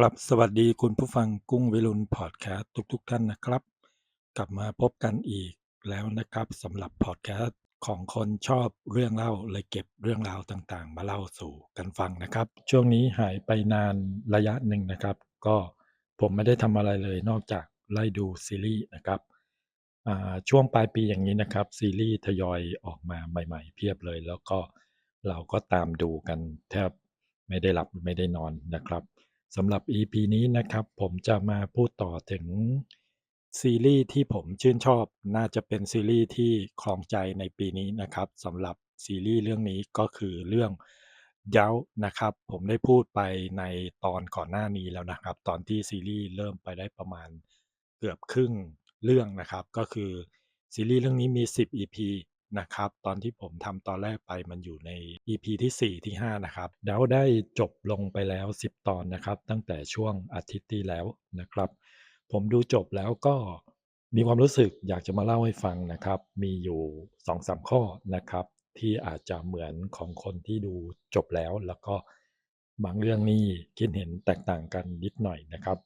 ครับสวัสดีคุณผู้ฟังกุ้งวิรุณพอดแคสต์ทุกๆท่านนะครับ กลับมาพบกันอีกแล้วนะครับสำหรับพอดแคสต์ของคนชอบเรื่องเล่าเลยเก็บเรื่องราวต่างๆ มาเล่าสู่กันฟังนะครับ ช่วงนี้หายไปนานระยะหนึ่งนะครับ ก็ผมไม่ได้ทำอะไรเลยนอกจากไล่ดูซีรีส์นะครับช่วงปลายปีอย่างนี้นะครับ ซีรีส์ทยอยออกมาใหม่ ๆ เพียบเลย แล้วก็เราก็ตามดูกันแทบไม่ได้หลับไม่ได้นอนนะครับ สำหรับ EP นี้นะครับ ผมจะมาพูดต่อถึงซีรีส์ที่ผมชื่นชอบ น่าจะเป็นซีรีส์ที่ครองใจในปีนี้นะครับสำหรับซีรีส์เรื่องนี้ก็คือเรื่อง y o u นะครับ ผมได้พูดไปในตอนก่อนหน้านี้แล้วนะครับ ตอนที่ซีรีส์เริ่มไปได้ประมาณเกือบครึ่งเรื่องนะครับ ก็คือซีรีส์เรื่องนี้มี 10 EP นะครับ ตอนที่ผมทำตอนแรกไปมันอยู่ใน EP ที่ 4 ที่ 5 นะครับ แล้วได้จบลงไปแล้ว 10 ตอนนะครับ ตั้งแต่ช่วงอาทิตย์ที่แล้วนะครับ ผมดูจบแล้วก็มีความรู้สึกอยากจะมาเล่าให้ฟังนะครับ มีอยู่ 2-3 ข้อนะครับ ที่อาจจะเหมือนของคนที่ดูจบแล้วแล้วก็บางเรื่องนี่คิดเห็นแตกต่างกันนิดหน่อยนะครับ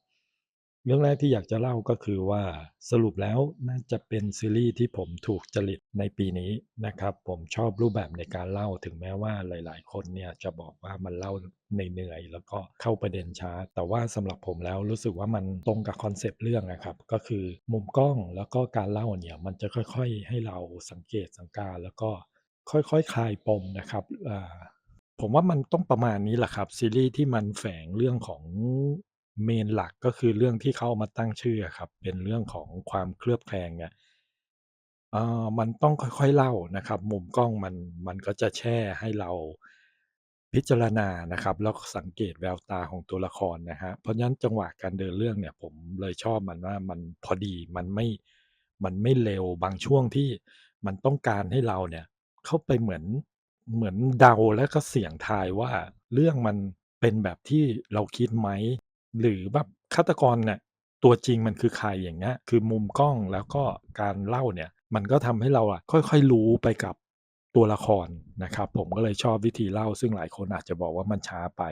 เรื่องแรกที่อยากจะเล่าก็คือว่าสรุปแล้วน่าจะเป็นซีรีส์ที่ผมถูกจริตในปีนี้นะครับ ผมชอบรูปแบบในการเล่าถึงแม้ว่าหลาย ๆ คนเนี่ยจะบอกว่ามันเล่าเหนื่อยๆแล้วก็เข้าประเด็นช้า แต่ว่าสำหรับผมแล้วรู้สึกว่ามันตรงกับคอนเซปต์เรื่องนะครับ ก็คือมุมกล้องแล้วก็การเล่าเนี่ยมันจะค่อย ๆ ให้เราสังเกตสังการ แล้วก็ค่อยๆคลายปมนะครับผมว่ามันต้องประมาณนี้แหละครับซีรีส์ที่มันแฝงเรื่องของ เมนหลักก็คือเรื่องที่เขาเอามาตั้งชื่ออะครับ เป็นเรื่องของความเคลือบแคลงเนี่ย เอ่ามันต้องค่อย ๆ เล่านะครับ มุมกล้องมัน มันก็จะแช่ให้เราพิจารณานะครับ แล้วก็สังเกตแววตาของตัวละครนะฮะเพราะฉะนั้นจังหวะการเดินเรื่องเนี่ย ผมเลยชอบมันว่า มันพอดี มันไม่ มันไม่เร็ว บางช่วงที่มันต้องการให้เราเนี่ย เข้าไปเหมือน เหมือนเดา แล้วก็เสี่ยงทายว่า เรื่องมันเป็นแบบที่เราคิดไหม หรือแบบฆาตกรเนี่ยตัวจริงมันคือใครอย่างเงี้ย คือมุมกล้องแล้วก็การเล่าเนี่ย มันก็ทำให้เราอะค่อยๆรู้ไปกับตัวละครนะครับ ผมก็เลยชอบวิธีเล่า ซึ่งหลายคนอาจจะบอกว่ามันช้าไป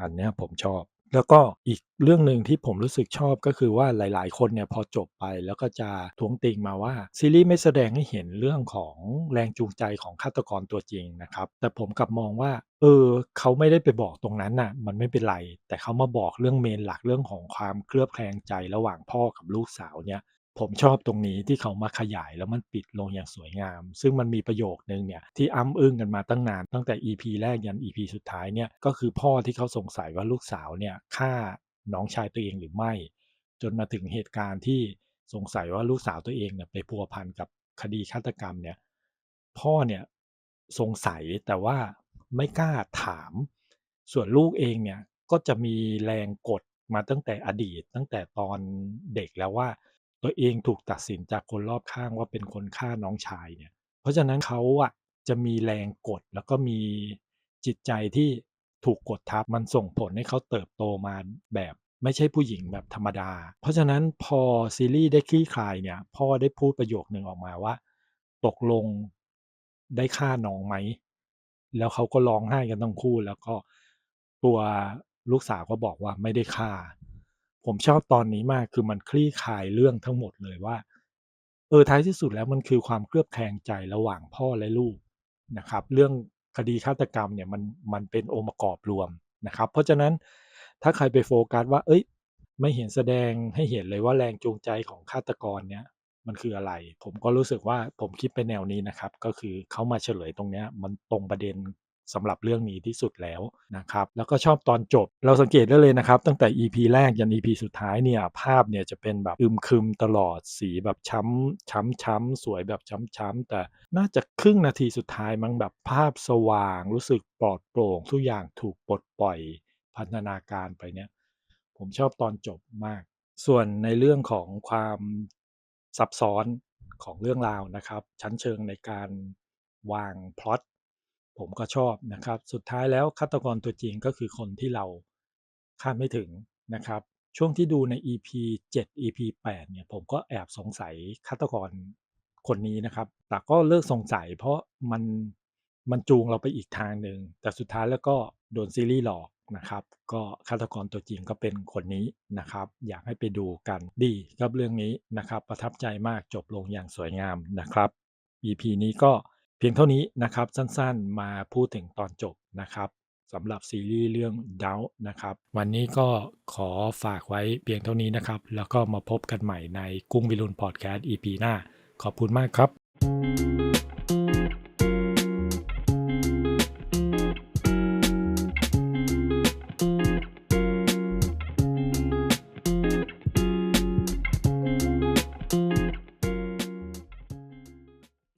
อันเนี้ยผมชอบ แล้วก็อีกเรื่องหนึ่งที่ผมรู้สึกชอบ ก็คือว่าหลาย ๆ คนเนี่ยพอจบไป แล้วก็จะท้วงติงมาว่า ซีรีส์ไม่แสดงให้เห็นเรื่องของแรงจูงใจของฆาตกรตัวจริงนะครับ แต่ผมกลับมองว่า เออ เขาไม่ได้ไปบอกตรงนั้นน่ะ มันไม่เป็นไร แต่เขามาบอกเรื่องเมนหลักเรื่องของความเคลือบแคลงใจระหว่างพ่อกับลูกสาวเนี่ย ผมชอบตรงนี้ที่เขามาขยายแล้วมันปิดลงอย่างสวยงาม ซึ่งมันมีประโยคนึงเนี่ยที่อ้ำอึ้งกันมาตั้งนาน ตั้งแต่ EP แรกยัน EP สุดท้ายเนี่ยก็คือพ่อที่เขาสงสัยว่าลูกสาวเนี่ยฆ่าน้องชายตัวเองหรือไม่ จนมาถึงเหตุการณ์ที่สงสัยว่าลูกสาวตัวเองเนี่ยไปพัวพันกับคดีฆาตกรรมเนี่ยพ่อเนี่ยสงสัยแต่ว่าไม่กล้าถาม ส่วนลูกเองเนี่ยก็จะมีแรงกดมาตั้งแต่อดีตตั้งแต่ตอนเด็กแล้วว่า ตัวเองถูกตัดสินจากคนรอบข้างว่าเป็นคนฆ่าน้องชายเนี่ย เพราะฉะนั้นเขาอะจะมีแรงกดแล้วก็มีจิตใจที่ถูกกดทับมันส่งผลให้เขาเติบโตมาแบบไม่ใช่ผู้หญิงแบบธรรมดา เพราะฉะนั้นพอซีรีส์ได้คลี่คลายเนี่ยพ่อได้พูดประโยคหนึ่งออกมาว่า ตกลงได้ฆ่าน้องไหม แล้วเขาก็ร้องไห้กันทั้งคู่ แล้วก็ตัวลูกสาวก็บอกว่าไม่ได้ฆ่า ผมชอบตอนนี้มากคือมันคลี่คลายเรื่องทั้งหมดเลยว่า เออท้ายที่สุดแล้วมันคือความเคลือบแคลงใจระหว่างพ่อและลูกนะครับ เรื่องคดีฆาตกรรมเนี่ยมันมันเป็นองค์ประกอบรวมนะครับ เพราะฉะนั้นถ้าใครไปโฟกัสว่า เอ้ย ไม่เห็นแสดงให้เห็นเลยว่าแรงจูงใจของฆาตกรเนี่ยมันคืออะไร ผมก็รู้สึกว่าผมคิดไปแนวนี้นะครับ ก็คือเขามาเฉลยตรงเนี้ยมันตรงประเด็น สำหรับเรื่องนี้ที่สุดแล้วนะครับแล้วก็ชอบตอนจบ เราสังเกตได้เลยนะครับ ตั้งแต่ EP แรกยัน EP สุดท้ายเนี่ยภาพเนี่ยจะเป็นแบบอึมครึมตลอดสีแบบช้ำช้ำช้ำสวยแบบช้ำช้ำแต่น่าจะครึ่งนาทีสุดท้ายมั้งแบบภาพสว่างรู้สึกปลอดโปร่งทุกอย่างถูกปลดปล่อยพันธนาการไปเนี่ยผมชอบตอนจบมาก ส่วนในเรื่องของความซับซ้อนของเรื่องราวนะครับ ชั้นเชิงในการวางพล็อต ผมก็ชอบนะครับ สุดท้ายแล้วฆาตกรตัวจริงก็คือคนที่เราคาดไม่ถึงนะครับ ช่วงที่ดูใน EP 7 EP 8เนี่ยผมก็แอบสงสัยฆาตกรคนนี้นะครับ แต่ก็เลิกสงสัยเพราะมันมันจูงเราไปอีกทางหนึ่ง แต่สุดท้ายแล้วก็โดนซีรีส์หลอกนะครับ ก็ฆาตกรตัวจริงก็เป็นคนนี้นะครับ อยากให้ไปดูกันดีครับเรื่องนี้นะครับ ประทับใจมากจบลงอย่างสวยงามนะครับ EP นี้ก็ เพียงเท่านี้นะครับสั้นๆมาพูดถึงตอนจบนะครับสำหรับซีรีส์เรื่อง Doubt นะครับ วันนี้ก็ขอฝากไว้เพียงเท่านี้นะครับ แล้วก็มาพบกันใหม่ในกุ้งวิรุณพอดแคสต์ EP หน้า ขอบคุณมากครับ